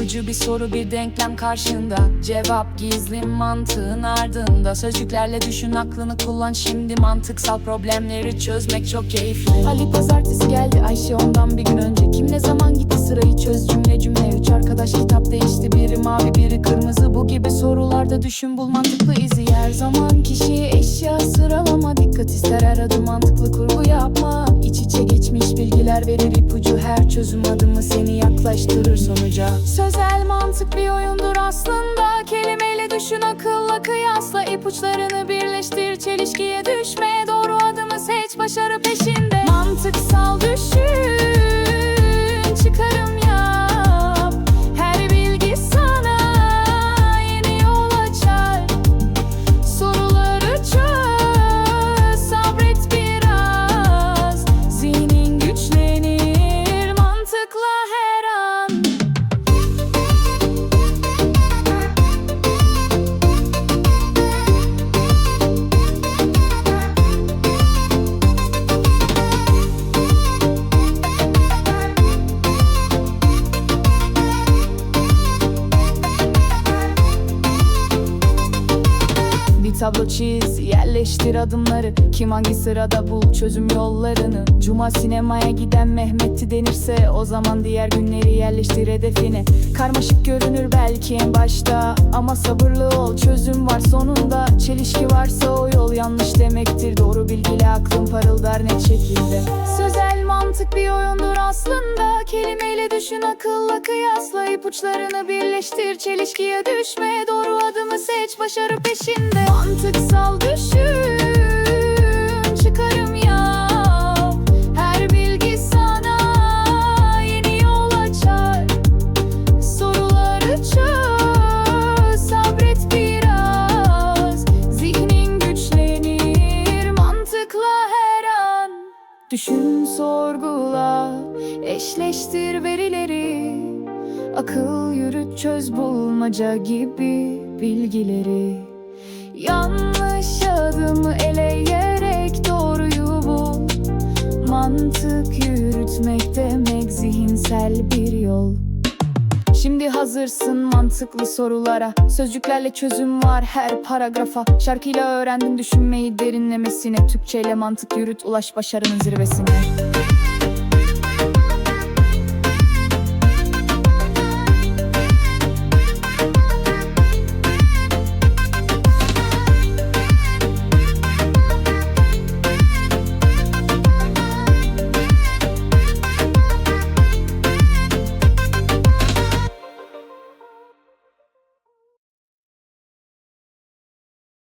bir soru bir denklem karşında. Cevap gizli mantığın ardında. Sözcüklerle düşün aklını kullan şimdi Mantıksal problemleri çözmek çok keyifli. Ali pazartesi geldi Ayşe ondan bir gün önce. Kim ne zaman gitti sırayı çöz cümle cümle. Üç arkadaş kitap değişti biri mavi biri kırmızı. Bu gibi sorularda düşün bul mantıklı izi. Her zaman kişiye eşya sıralama. Dikkat ister her adım mantıklı kurgu yapma bilgiler verir ipucu Her çözüm adımı seni yaklaştırır sonuca. Sözel mantık bir oyundur aslında. Kelimeyle düşün akılla kıyasla. İpuçlarını birleştir Çelişkiye düşme. Doğru adımı seç başarı peşinde. Mantıksal düşün tablo çiz, yerleştir adımları. Kim hangi sırada bul çözüm yollarını. Cuma sinemaya giden Mehmet'i denirse O zaman diğer günleri yerleştir hedefine Karmaşık görünür belki en başta Ama sabırlı ol çözüm var sonunda. Çelişki varsa o yol yanlış demektir. Doğru bilgiyle aklın parıldar net şekilde. Sözel mantık bir oyundur aslında. Kelimeyle düşün akılla kıyasla ipuçlarını birleştir. Çelişkiye düşme doğru adımı seç başarı peşinde. Mantıksal düşün çıkarım yap Her bilgi sana yeni yol açar. Soruları çöz sabret biraz. Zihnin güçlenir mantıkla her an. Düşün sorgula eşleştir verileri. Akıl yürüt çöz bulmaca gibi bilgileri. Yanlış adımı eleyerek doğruyu bul Mantık yürütmek demek zihinsel bir yol. Şimdi hazırsın mantıklı sorulara. Sözcüklerle çözüm var her paragrafa. Şarkıyla öğrendin düşünmeyi derinlemesine. Türkçeyle mantık yürüt ulaş başarının zirvesine